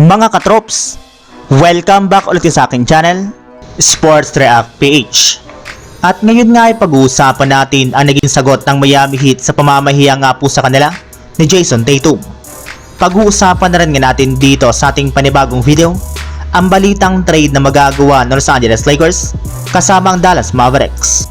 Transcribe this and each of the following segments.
Mga katrops, welcome back ulit sa aking channel, Sports React PH. At ngayon nga ay pag-uusapan natin ang naging sagot ng Miami Heat sa pamamahiya nga po sa kanila ni Jason Tatum. Pag-uusapan na rin nga natin dito sa ating panibagong video ang balitang trade na magagawa ng Los Angeles Lakers kasama ang Dallas Mavericks.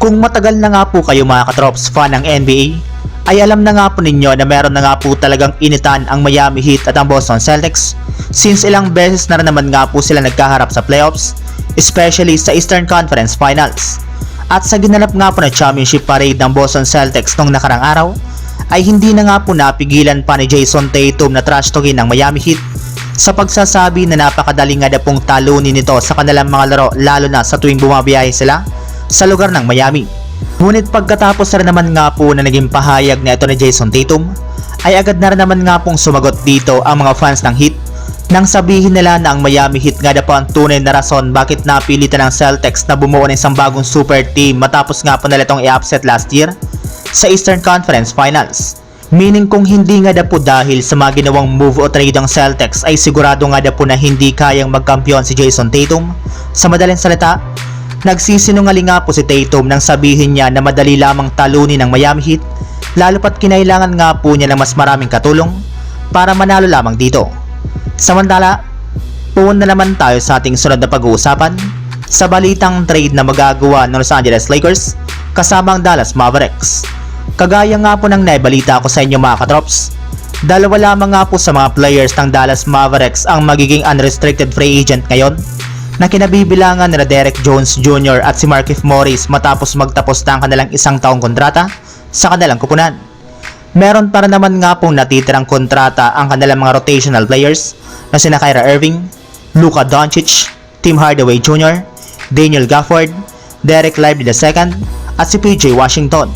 Kung matagal na nga po kayo mga katrops fan ng NBA, ay alam na nga po ninyo na meron na nga po talagang initan ang Miami Heat at ang Boston Celtics since ilang beses na rin naman nga po sila nagkaharap sa playoffs, especially sa Eastern Conference Finals. At sa ginanap nga po na championship parade ng Boston Celtics nung nakarang araw, ay hindi na nga po napigilan pa ni Jason Tatum na trash talkin ng Miami Heat sa pagsasabi na napakadali nga na pong talunin nito sa kanilang mga laro lalo na sa tuwing bumabiyahe sila sa lugar ng Miami. Ngunit pagkatapos na rin naman nga po na naging pahayag na ito ni Jason Tatum, ay agad na rin naman nga pong sumagot dito ang mga fans ng Heat nang sabihin nila na ang Miami Heat nga na po ang tunay na rason bakit napilitan ng Celtics na bumuo ng isang bagong super team matapos nga po nila itong i-upset last year sa Eastern Conference Finals. Meaning kung hindi nga na po dahil sa mga ginawang move o trade ng Celtics ay sigurado nga na po na hindi kayang magkampiyon si Jason Tatum. Sa madaling salita, Nagsisinungaling nga po si Tatum nang sabihin niya na madali lamang talunin ng Miami Heat lalo pat kinailangan nga po niya ng mas maraming katulong para manalo lamang dito. Samantala, puwan na naman tayo sa ating sunod na pag-uusapan sa balitang trade na magagawa ng Los Angeles Lakers kasama ang Dallas Mavericks. Kagaya nga po ng naibalita ko sa inyo mga katrops, dalawa lamang nga po sa mga players ng Dallas Mavericks ang magiging unrestricted free agent ngayon na kinabibilangan nila Derek Jones Jr. at si Markif Morris matapos magtapos na ang kanilang isang taong kontrata sa kanilang kupunan. Meron para naman nga pong natitirang kontrata ang kanilang mga rotational players na sina Kyra Irving, Luka Doncic, Tim Hardaway Jr., Daniel Gafford, Derek Lively II at si PJ Washington.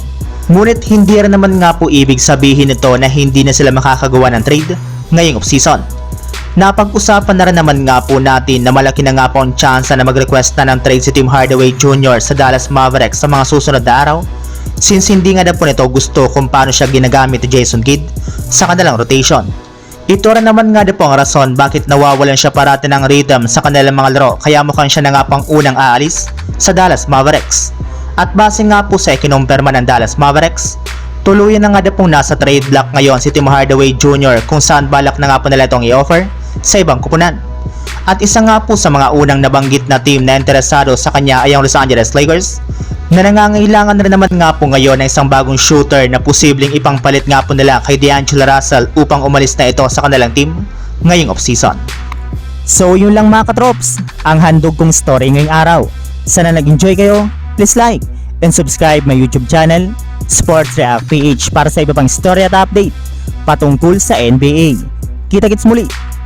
Ngunit hindi rin naman nga po ibig sabihin nito na hindi na sila makakagawa ng trade ngayong offseason. Napag-usapan na rin naman nga po natin na malaki na nga po ang tsansa na mag-request na ng trade si Tim Hardaway Jr. sa Dallas Mavericks sa mga susunod na araw since hindi nga na po nito gusto kung paano siya ginagamit ni Jason Kidd sa kanilang rotation. Ito rin naman nga na po ang rason bakit nawawalan siya parati ng rhythm sa kanilang mga laro kaya mukhang siya na nga pang unang aalis sa Dallas Mavericks. At base nga po sa ikinumpirma ng Dallas Mavericks, tuluyan na nga na pong nasa trade block ngayon si Tim Hardaway Jr. kung saan balak na nga po nila itong i-offer sa ibang kupunan. At isa nga po sa mga unang nabanggit na team na interesado sa kanya ay ang Los Angeles Lakers na nangangailangan rin naman nga po ngayon ng isang bagong shooter na posibleng ipangpalit nga po nila kay D'Angelo Russell upang umalis na ito sa kanilang team ngayong offseason. So yun lang mga katrops, ang handog kong story ngayong araw. Sana nag-enjoy kayo, please like and subscribe my YouTube channel, Sports React PH para sa iba pang story at update patungkol sa NBA. Kita-kits muli